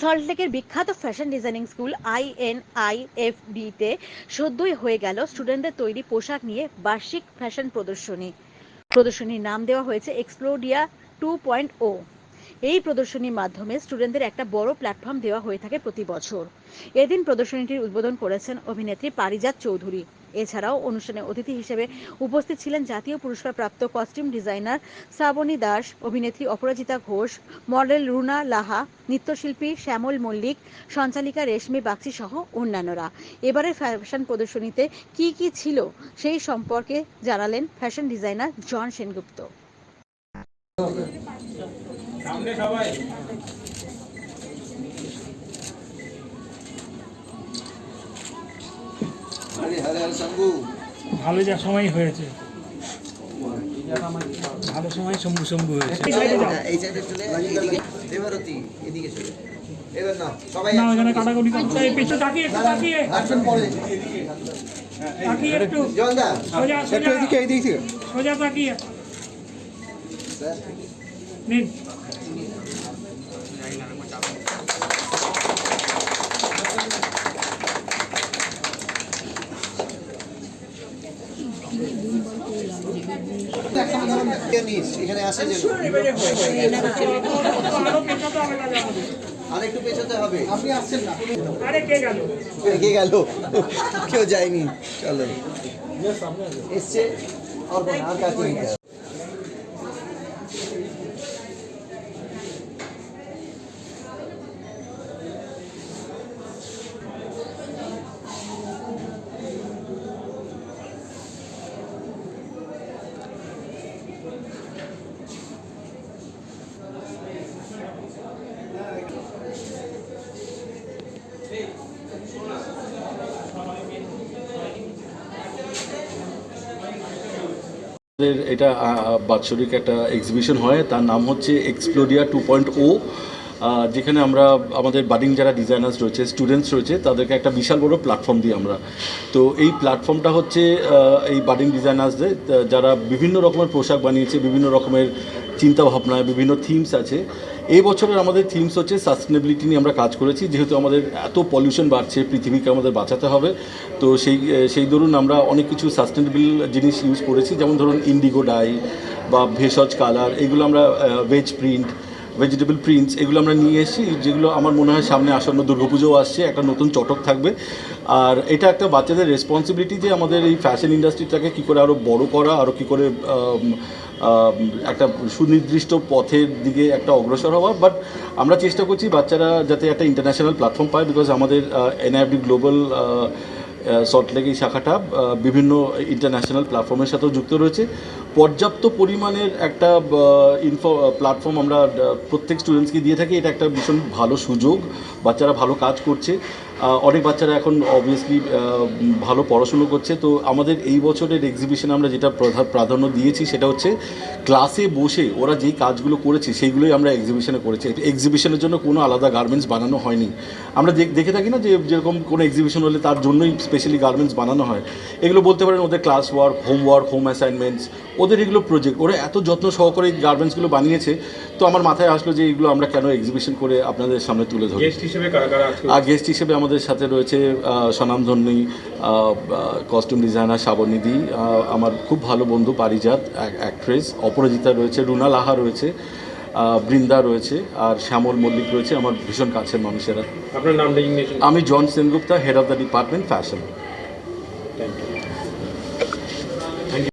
সল্টলেকের বিখ্যাত fashion designing school আইএনআইএফবিতে সদ্যই হয়ে গেল স্টুডেন্টদের তৈরি পোশাক নিয়ে বার্ষিক ফ্যাশন প্রদর্শনী। প্রদর্শনীর নাম দেওয়া হয়েছে এক্সপ্লোডিয়া টু পয়েন্ট ও এই প্রদর্শনীর মাধ্যমে স্টুডেন্টদের একটা বড় প্ল্যাটফর্ম দেওয়া হয়ে থাকে প্রতি বছর। এদিন প্রদর্শনীটির উদ্বোধন করেছেন অভিনেত্রী পারিজাত চৌধুরী। এছাড়াও অনুষ্ঠানে অতিথি হিসেবে উপস্থিত ছিলেন জাতীয় পুরস্কারপ্রাপ্ত কস্টিউম ডিজাইনার শ্রাবণী দাস, অভিনেত্রী অপরাজিতা ঘোষ মডেল রুনা লাহা, নৃত্যশিল্পী শ্যামল মল্লিক, সঞ্চালিকা রেশমি বাগচি সহ অন্যান্যরা। এবারের ফ্যাশন প্রদর্শনীতে কি কি ছিল সেই সম্পর্কে জানালেন ফ্যাশন ডিজাইনার জন সেনগুপ্ত। ভালো যা সময় হয়েছে। ভালো সময় শম্ভু শম্ভু হয়েছে। না কাটাকুটি করতে তাকিয়ে একটু তাকিয়ে। তাকিয়ে একটু। সোজা সোজা তাকিয়ে। নিন। এখানে আসে যে হবে আর একটু পেছাতে হবে। আপনি আসছেন না। আরে কে গেল? কে গেল? কেউ যায়নি। চলো। এসছে আর কোন এটা বাৎসরিক একটা এক্সিবিশন হয়। তার নাম হচ্ছে এক্সপ্লোরিয়া টু পয়েন্ট ও যেখানে আমরা, আমাদের বাডিং যারা ডিজাইনার্স রয়েছে স্টুডেন্টস রয়েছে, তাদেরকে একটা বিশাল বড় প্ল্যাটফর্ম দিই আমরা। তো এই প্ল্যাটফর্মটা হচ্ছে এই বাডিং ডিজাইনার্সদের যারা বিভিন্ন রকমের পোশাক বানিয়েছে, বিভিন্ন রকমের চিন্তাভাবনা বিভিন্ন থিমস আছে। এই বছরের আমাদের থিমস হচ্ছে সাস্টেনেবিলিটি নিয়ে আমরা কাজ করেছি, যেহেতু আমাদের এত পলিউশন বাড়ছে, পৃথিবীকে আমাদের বাঁচাতে হবে। তো সেই সেই ধরুন আমরা অনেক কিছু সাস্টেনেবল জিনিস ইউজ করেছি, যেমন ধরুন ইন্ডিগো ডাই বা ভেষজ কালার এগুলো আমরা ভেজ প্রিন্ট ভেজিটেবল প্রিন্টস এগুলো আমরা নিয়ে এসেছি, যেগুলো আমার মনে হয় সামনে আসন্ন দুর্গাপুজোও আসছে, একটা নতুন চটক থাকবে। আর এটা একটা বাচ্চাদের রেসপন্সিবিলিটি যে আমাদের এই ফ্যাশন ইন্ডাস্ট্রিটাকে কী করে আরও বড় করা আরও কী করে একটা সুনির্দিষ্ট পথের দিকে একটা অগ্রসর হওয়া। বাট আমরা চেষ্টা করছি বাচ্চারা যাতে একটা ইন্টারন্যাশনাল প্ল্যাটফর্ম পায় বিকজ আমাদের এনআইএফডি গ্লোবাল সল্টলেক এই শাখাটা বিভিন্ন ইন্টারন্যাশনাল প্ল্যাটফর্মের সাথেও যুক্ত রয়েছে। পর্যাপ্ত পরিমাণের একটা ইনফো প্ল্যাটফর্ম আমরা প্রত্যেক স্টুডেন্টসকে দিয়ে থাকি। এটা একটা ভীষণ ভালো সুযোগ। বাচ্চারা ভালো কাজ করছে। অনেক বাচ্চারা এখন অবভিয়াসলি ভালো পড়াশুনো করছে। তো আমাদের এই বছরের এক্সিবিশনে আমরা যেটা প্রধা- প্রাধান্য দিয়েছি সেটা হচ্ছে ক্লাসে বসে ওরা যেই কাজগুলো করেছে সেইগুলোই আমরা এক্সিবিশনে করেছি। এক্সিবিশনের জন্য কোনো আলাদা গার্মেন্টস বানানো হয়নি। আমরা দেখ- থাকি না যে যেরকম কোনো এক্সিবিশন হলে তার জন্যই স্পেশালি গার্মেন্টস বানানো হয়। এগুলো বলতে পারেন ওদের class work homework home assignments ওদের এগুলো প্রজেক্ট ওরা এত যত্ন সহকারে এই গার্মেন্টসগুলো বানিয়েছে তো আমার মাথায় আসলো যে এগুলো আমরা কেন এক্সিবিশন করে আপনাদের সামনে তুলে ধরি। গেস্ট হিসেবে আর গেস্ট হিসেবে আমাদের সাথে রয়েছে স্বনামধন্যী কস্টিউম ডিজাইনার শ্রাবণীদি আহ, আমার খুব ভালো বন্ধু পারিজাত অ্যাক্ট্রেস অপরাজিতা রয়েছে রুনা লাহা রয়েছে বৃন্দা রয়েছে আর শ্যামল মল্লিক রয়েছে আমার ভীষণ কাছের মানুষেরা। আপনার নাম আমি John Sengupta head of the department fashion